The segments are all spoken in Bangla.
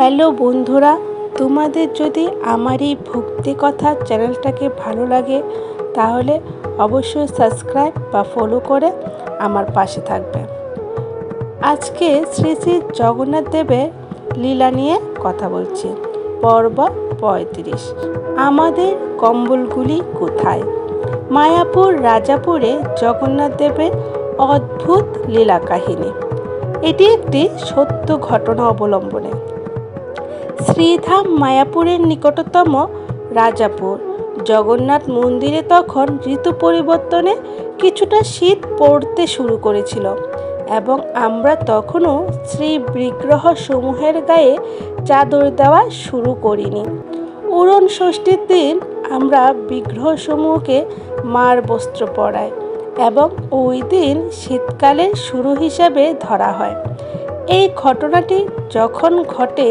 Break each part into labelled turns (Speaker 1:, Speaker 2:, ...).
Speaker 1: হ্যালো বন্ধুরা তোমাদের যদি আমার এই ভক্তি কথা চ্যানেলটাকে ভালো লাগে তাহলে অবশ্যই সাবস্ক্রাইব বা ফলো করে আমার পাশে থাকবে আজকে শ্রী শ্রী জগন্নাথ দেবের লীলা নিয়ে কথা বলছি পর্ব পঁয়ত্রিশ আমাদের কম্বলগুলি কোথায় মায়াপুর রাজাপুরে জগন্নাথ দেবের অদ্ভুত লীলা কাহিনী এটি একটি সত্য ঘটনা অবলম্বনে শ্রীধাম মায়াপুরের নিকটতম রাজাপুর জগন্নাথ মন্দিরে তখন ঋতু পরিবর্তনে কিছুটা শীত পড়তে শুরু করেছিল এবং আমরা তখনও শ্রী বিগ্রহ সমূহের গায়ে চাদর দেওয়া শুরু করিনি উড়ন ষষ্ঠীর দিন আমরা বিগ্রহসমূহকে মার বস্ত্র পরাই এবং ওই দিন শীতকালের শুরু হিসাবে ধরা হয় এই ঘটনাটি যখন ঘটে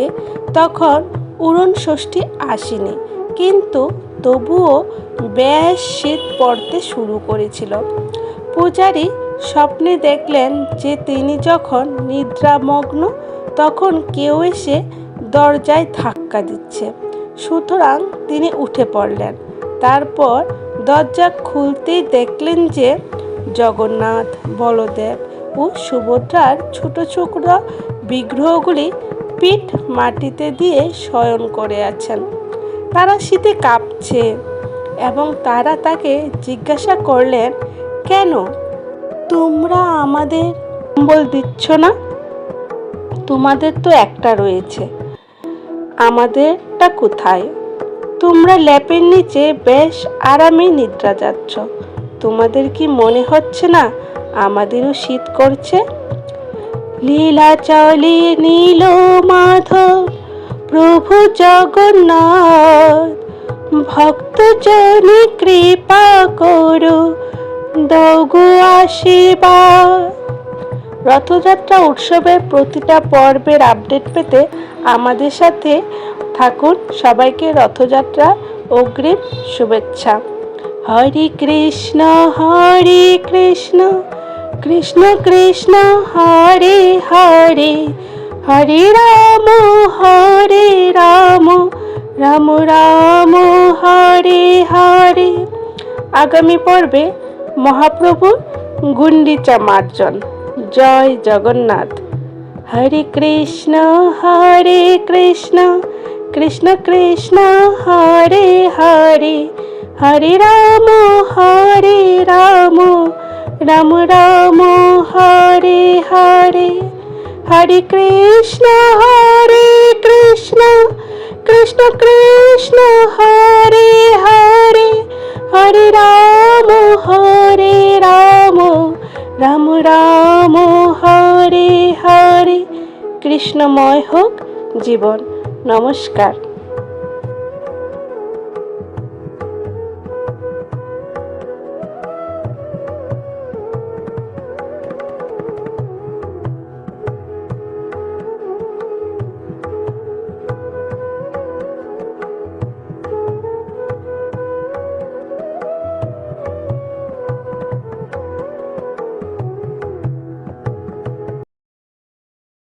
Speaker 1: তখন উড়ন ষষ্ঠী আসেনি কিন্তু তবুও ব্যাস শীত পড়তে শুরু করেছিল পূজারি স্বপ্নে দেখলেন যে তিনি যখন নিদ্রামগ্ন তখন কেউ এসে দরজায় ধাক্কা দিচ্ছে সুতরাং তিনি উঠে পড়লেন তারপর দরজা খুলতেই দেখলেন যে জগন্নাথ বলদেব বাপু সুভদ্রার ছোট ছোকরা বিগ্রহগুলি পিঠ মাটিতে দিয়ে শয়ন করে আছেন তারা শীতে কাঁপছে এবং তারা তাকে জিজ্ঞাসা করলেন কেন তোমরা আমাদের কম্বল দিচ্ছ না তোমাদের তো একটা রয়েছে আমাদেরটা কোথায় তোমরা ল্যাপের নিচে বেশ আরামে নিদ্রা যাচ্ছ তোমাদের কি মনে হচ্ছে না আমাদেরও শীত করছে লীলা চলে নীল মাধব প্রভু জগন্নাথ ভক্ত জনে কৃপা করু দগু আশীর্বাদ রথযাত্রা উৎসবের প্রতিটা পর্বের আপডেট পেতে আমাদের সাথে থাকুন সবাইকে রথযাত্রা অগ্রিম শুভেচ্ছা হরে কৃষ্ণ হরে কৃষ্ণ কৃষ্ণ কৃষ্ণ হরে হরে হরে রাম হরে রাম রাম রাম হরে হরে আগামী পর্বে মহাপ্রভু গুন্ডিচা মার্জন জয় জগন্নাথ হরে কৃষ্ণ হরে কৃষ্ণ কৃষ্ণ কৃষ্ণ হরে হরে হরে রাম হরে রাম রাম রাম হরে হরে হরে কৃষ্ণ হরে কৃষ্ণ কৃষ্ণ কৃষ্ণ হরে হরে হরে রাম হরে রাম রাম রাম হরে হরে কৃষ্ণময় হোক জীবন নমস্কার